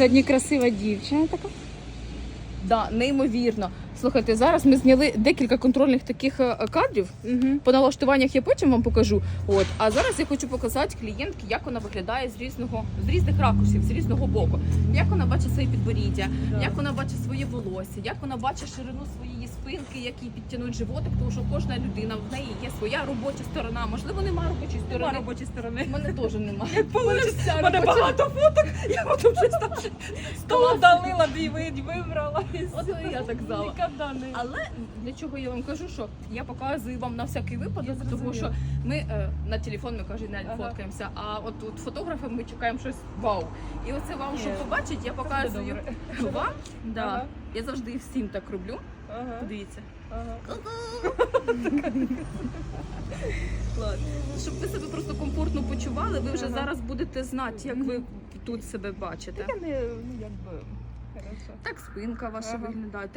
сьогодні красива дівчина така. Да, неймовірно. Слухайте, зараз ми зняли декілька контрольних таких е, кадрів. Угу. По налаштуваннях я потім вам покажу. От а зараз я хочу показати клієнтки, як вона виглядає з різного з різних ракурсів, з різного боку. Як вона бачить своє підборіддя, Да. як вона бачить своє волосся, як вона бачить ширину своєї спинки, як їй підтягнуть животик, тому що кожна людина в неї є своя робоча сторона. Можливо, немає робочої сторони. Нема робочої сторони. У мене теж немає. Получиться, Вся мене робоча- багато фоток, я потім щось там сто удалила, дві вибрала. і все. я так не. Але для чого я вам кажу, що я показую вам на всякий випадок, Я тому що зрозуміла. ми е, на телефон ми кожен день Ага. фоткаємося, а от, от фотографи ми чекаємо щось вау. І оце вам, щоб Ні, побачити, я показую Добре. вам. Да. Ага. Я завжди всім так роблю. Ага, Подивіться. ага. Ладно. Щоб ви себе просто комфортно почували, ви вже Ага. зараз будете знати, як ви тут себе бачите. Я не, ну, якби, хорошо. Так спинка ваша Ага. виглядає.